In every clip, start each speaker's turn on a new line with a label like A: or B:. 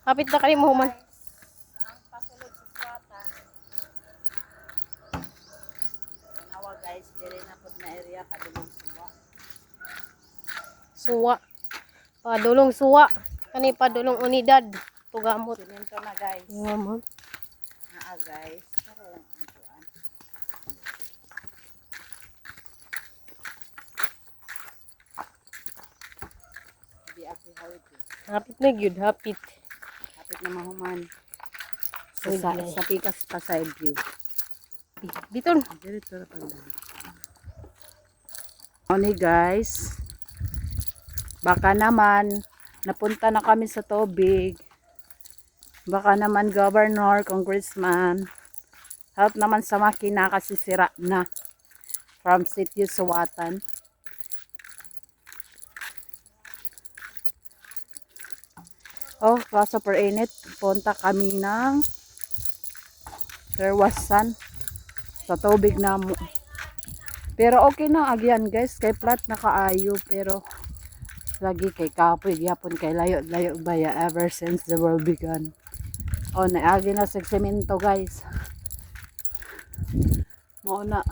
A: Hapit na kani mo man.
B: Ang pasulod sa swatan. Nawa guys, dire na pod na area kadulong suwa.
A: Suwa. Padulong suwa. Kani padulong unidad. Tugamot.
B: Simento na guys.
A: Tugamot.
B: Naa guys. Karon ang kuan.
A: Hapit na gyud, hapit.
B: Na mahuman. Sa, sa, sa pikas pa side view.
A: Dito.
B: Dito ra pagdaan. Oni guys. Baka naman napunta na kami sa tubig. Baka naman governor, congressman. Help naman sa makina kasi sira na. From City Suwatan. Oh, kaso per init. Punta kami ng Terwasan sa tubig na mo. Pero okay na agyan guys, kay plat na kaayo pero lagi kay kapoy gyapon kay layo layo baya ever since the world began. Oh, naagi na sa semento guys. Mao na.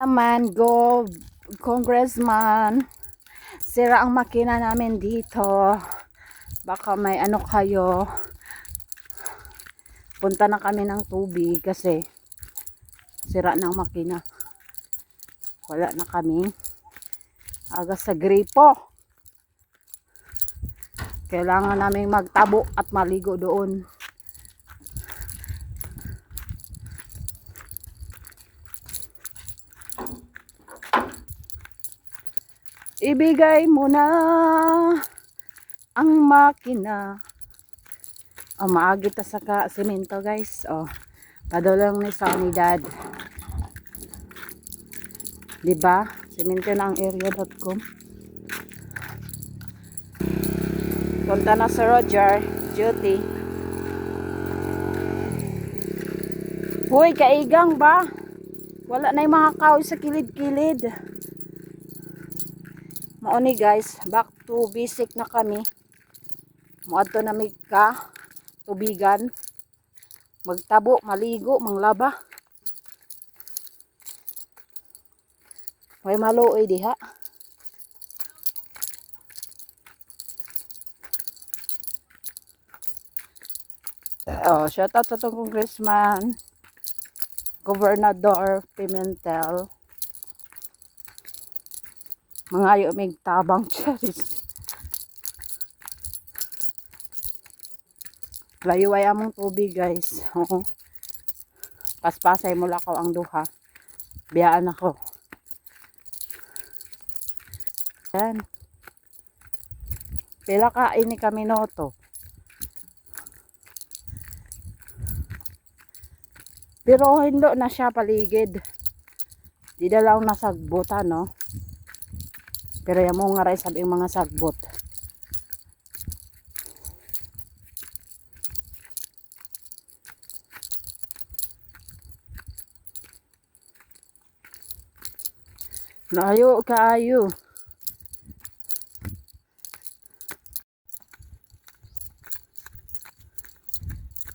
B: Naman, go congressman. Sira ang makina namin dito. Baka may ano kayo. Punta na kami ng tubig kasi sira na ang makina. Wala na kami. Aga sa gripo. Kailangan namin magtabo at maligo doon ibigay mo na ang makina Oh, maagi sa ka semento guys. Oh. Padulong ni sa unidad. Di ba? Semento na ang area.com. Punta na sa Roger, duty. Hoy, kaigang ba? Wala na yung mga kahoy sa kilid-kilid. Mauni guys, back to basic na kami. Muadto na mig ka tubigan. Magtabo maligo manglaba. May maluoy diha. Oh shout out sa tong congressman gobernador Pimentel mga ayo tabang charis Layo ay among tubig guys. Oo. Paspasay mo lakaw ang duha. Biyaan ako. Yan. Pila ka ini kami noto. Pero hindi na siya paligid. Di na lang nasagbutan no. Pero yung mga rin sabi yung mga sagbot. Layo kaayo.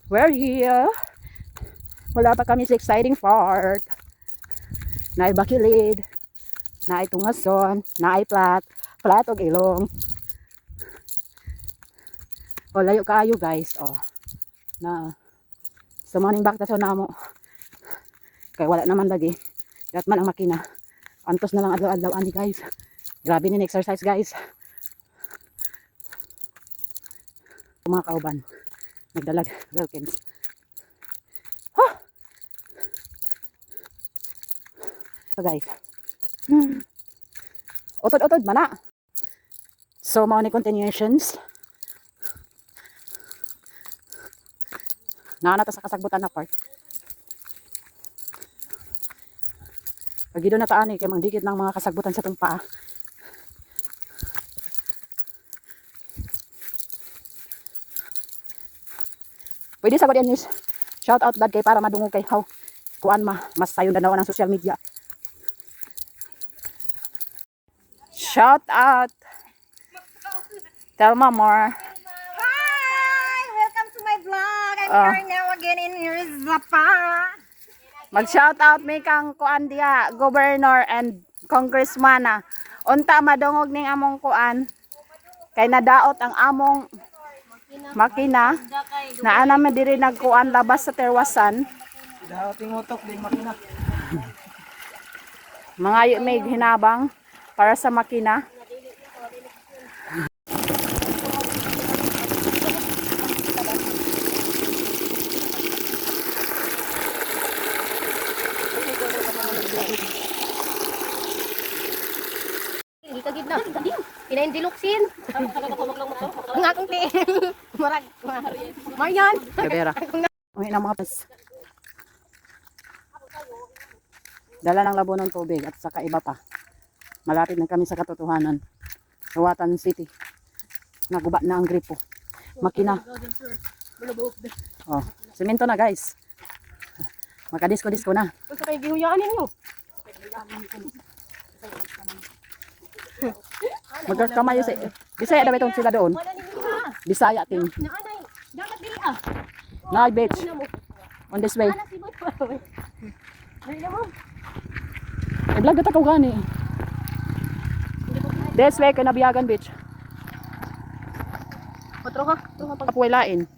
B: We're here. Wala pa kami sa exciting part. Naay bakilid. Naay tungason. Naay plat. Plat og ilong. O layo kaayo guys. O. Na. So morning back ta sa namo. Kay wala naman lagi. Dat man ang makina. Antos na lang adlaw-adlaw ani guys. Grabe ni exercise guys. Mga kauban. Nagdalag. Wilkins. Huh! So guys. Hmm. Utod-utod mana. So ni continuations. Naana ta sa kasagbutan na part. Pagido na taan eh, kay dikit ng mga kasagbutan sa itong paa. Pwede sa yan news. Shout out dad kay para madungog kay how kuan ma mas sayon danawa ng social media. Shout out Tell mo more.
C: Hi! Welcome to my vlog. I'm
B: Ah.
C: here now again in Rizapa.
B: Mag-shout out mi kang kuan diha, governor and congressman na. Unta madungog ning among kuan. Kay nadaot ang among makina. Na ana man diri nagkuan labas sa terwasan.
D: Dating utok, di makina.
B: Mga may hinabang para sa makina.
A: Pinaindiluksin. Ang akong ti. Marag. Marian.
B: Kabera. Uy na mga pas. Dala ng labo ng tubig at saka iba pa. Malapit na kami sa katotohanan. Ruwatan City. Naguba na ang gripo. Makina. Oh, simento na guys. Makadisko-disko na.
A: Basta kayo gihuyaan ninyo.
B: Magkakamayo sa Bisaya daw itong sila doon. Bisaya.
A: Naanay. Dapat dili ah. Ano mo?
B: On this way.
A: Mo.
B: Ay, vlog ata ko gani. This way, kanabiyagan beach.
A: Patro ka. Patro ka pag.